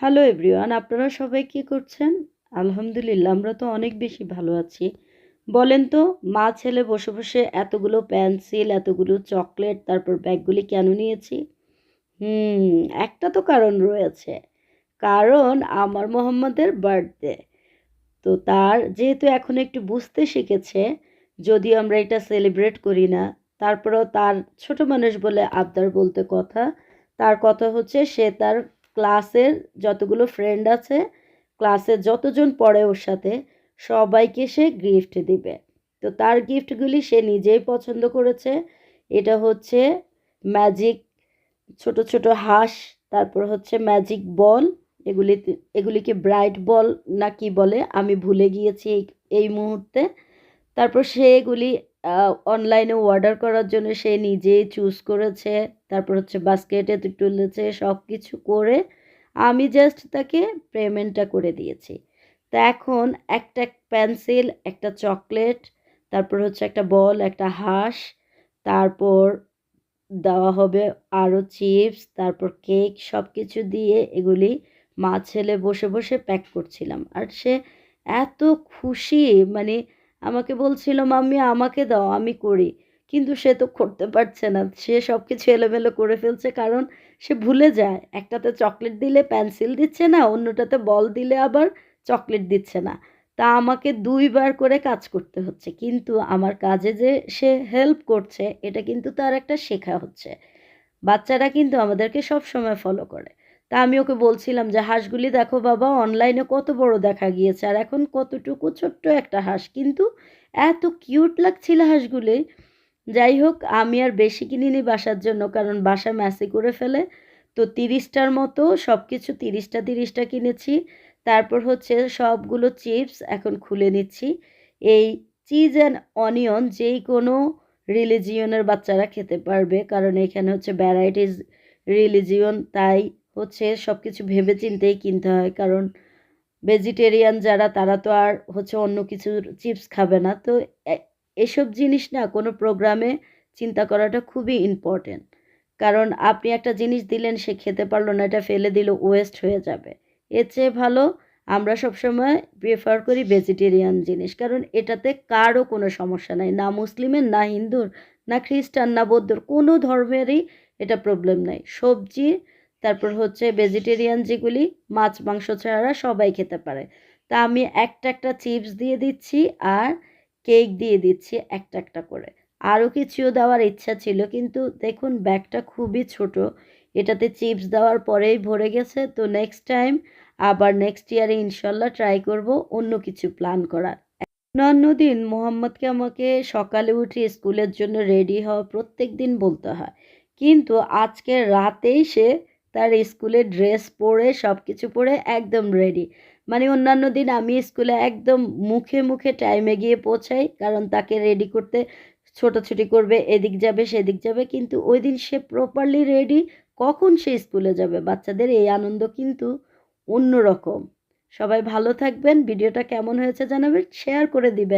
Hello everyone আপনারা সবাই কি করছেন? আলহামদুলিল্লাহ, আমরা তো অনেক বেশি ভালো আছি। বলেন তো, মা ছেলে বসে বসে এতগুলো পেন্সিল, এতগুলো চকলেট, তারপর ব্যাগগুলি কেন নিয়েছি? হুম, একটা তো কারণ রয়েছে। কারণ আমার মোহাম্মদের বার্থডে। তো তার যেহেতু এখন একটু বুঝতে শিখেছে, যদিও আমরা এটা সেলিব্রেট করি না, তারপরেও তার ছোট মানুষ বলে আবদার বলতে কথা, তার কথা হচ্ছে সে তার ক্লাসের যতগুলো ফ্রেন্ড আছে ক্লাসে যতজন পড়ে ওর সাথে, সবাইকে সে গিফট দিবে। তো তার গিফটগুলি সে নিজেই পছন্দ করেছে। এটা হচ্ছে ম্যাজিক ছোট ছোট হাঁস, তারপর হচ্ছে ম্যাজিক বল এগুলি, এগুলিকে ব্রাইট বল না কি বলে, আমি ভুলে গিয়েছি এই মুহূর্তে। তারপর সে এগুলি অনলাইনে অর্ডার করার জন্য সে নিজেই চুজ করেছে। তারপর হচ্ছে বাস্কেটে তুলেছে সব কিছু করে আমি জাস্ট তাকে পেমেন্টটা করে দিয়েছি। তা এখন একটা পেন্সিল একটা চকলেট তারপর হচ্ছে একটা বল একটা হাঁস তারপর দেওয়া হবে আরও চিপস তারপর কেক সব কিছু দিয়ে এগুলি মা ছেলে বসে বসে প্যাক করছিলাম। আর সে এত খুশি মানে আমাকে বলছিল, মাম্মি, আমাকে দাও, আমি করি। কিন্তু সে তো করতে পারছে না। সে সব কিছু এলোমেলো করে ফেলছে কারণ সে ভুলে যায়। একটাতে চকলেট দিলে পেন্সিল দিচ্ছে না, অন্যটাতে বল দিলে আবার চকলেট দিচ্ছে না। তা আমাকে দুইবার করে কাজ করতে হচ্ছে। কিন্তু আমার কাজে যে সে হেল্প করছে, এটা কিন্তু তার একটা শেখা হচ্ছে। বাচ্চারা কিন্তু আমাদেরকে সব সময় ফলো করে। তা আমি ওকে বলছিলাম যে, হাঁসগুলি দেখো বাবা অনলাইনে কত বড় দেখা গিয়েছে, আর এখন কতটুকু ছোট্ট একটা হাঁস। কিন্তু এত কিউট লাগছিল হাঁসগুলি। যাই হোক, আমি আর বেশি কিনিনি বাসার জন্য, কারণ বাসা ম্যাসি করে ফেলে। তো তিরিশটার মতো সব কিছু তিরিশটা তিরিশটা কিনেছি। তারপর হচ্ছে সবগুলো চিপস এখন খুলে নিচ্ছি। এই চিজ অ্যান্ড অনিয়ন যেই কোনো রিলিজিয়নের বাচ্চারা খেতে পারবে, কারণ এখানে হচ্ছে ভ্যারাইটিস রিলিজিয়ন তাই হচ্ছে সব কিছু ভেবে চিন্তেই কিনতে হয়। কারণ ভেজিটেরিয়ান যারা, তারা তো আর হচ্ছে অন্য কিছু চিপস খাবে না। তো এসব জিনিস না কোনো প্রোগ্রামে চিন্তা করাটা খুবই ইম্পর্টেন্ট কারণ আপনি একটা জিনিস দিলেন, সে খেতে পারল না, এটা ফেলে দিল ওয়েস্ট হয়ে যাবে। এর চেয়ে ভালো আমরা সবসময় প্রেফার করি ভেজিটেরিয়ান জিনিস। কারণ এটাতে কারও কোনো সমস্যা নাই, না মুসলিমের, না হিন্দুর, না খ্রিস্টান, না বৌদ্ধর, কোনো ধর্মেরই এটা প্রবলেম নাই। সবজি তারপর হচ্ছে ভেজিটেরিয়ান যেগুলি, মাছ, মাংস ছাড়া সবাই খেতে পারে। তা আমি একটা একটা চিপস দিয়ে দিচ্ছি আর কেক দিয়ে দিচ্ছি একটা একটা করে। আরও কিছুও দেওয়ার ইচ্ছা ছিল, কিন্তু দেখুন ব্যাগটা খুবই ছোট। এটাতে চিপস দেওয়ার পরেই ভরে গেছে, তো নেক্সট টাইম আবার নেক্সট ইয়ারে ইনশাল্লাহ ট্রাই করব অন্য কিছু প্ল্যান করার। অন্যান্য দিন মোহাম্মদকে আমাকে সকালে উঠে স্কুলের জন্য রেডি হওয়া প্রত্যেক দিন বলতে হয়। কিন্তু আজকে রাতেই সে তার স্কুলের ড্রেস পরে সব কিছু পরে একদম রেডি মানে অন্যান্য দিন আমি স্কুলে একদম মুখে মুখে টাইমে গিয়ে পৌঁছাই, কারণ তাকে রেডি করতে ছোটাছুটি করবে, এদিক যাবে, সেদিক যাবে, কিন্তু ওই দিন সে প্রপারলি রেডি কখন সে স্কুলে যাবে? বাচ্চাদের এই আনন্দ কিন্তু অন্যরকম। সবাই ভালো থাকবেন ভিডিওটা কেমন হয়েছে জানাবেন শেয়ার করে দিবেন।